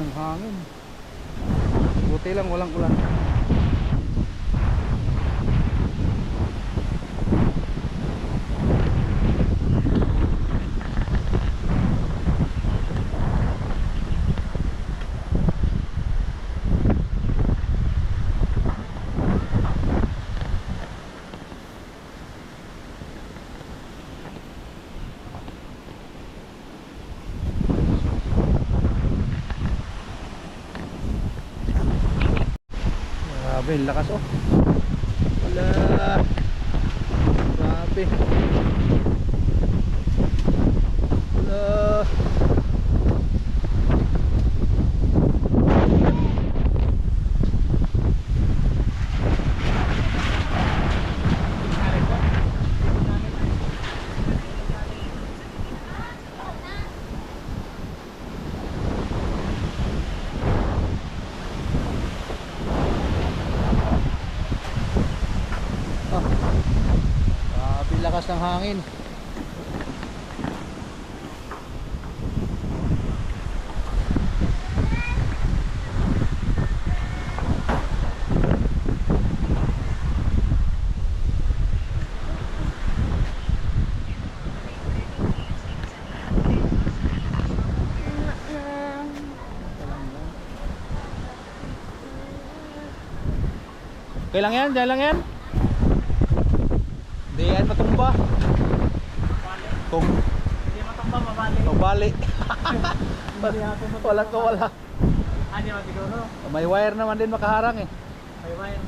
ng hangin. Buti lang walang ulan. Grabe, lakas oh. Wala. Grabe. Wala. Ah. Grabe lakas ng hangin. Okay lang yan, dyan lang yan. Hindi yan matumba. Kung Hindi matumba, mabali. mabali. Wala ko wala. Ah, di masiguro. May wire naman din makaharang eh. May wire.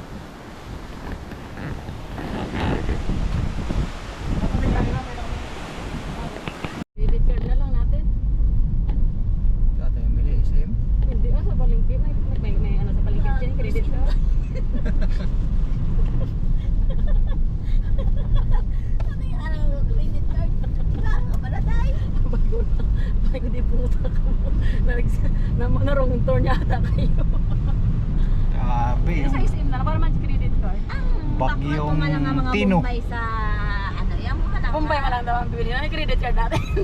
Hindi ah, sa palengke. May, may, may ano sa palengke dyan, credit card. Ano yung ano, credit card? Baka pala tayo. Bago na. Bago di puta ka mo. Nags, na, na wrong turn yata kayo. Grabe. Sa SM na, para man credit card. Ang Bagyong Tino. Bombay sa ano, yung mga lang. Kumbay ka lang daw ang bibili na credit card natin.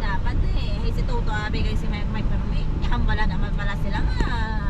Dapat eh. Hey, si Toto, abigay si Mike Mike pero may yakang wala naman pala sila nga.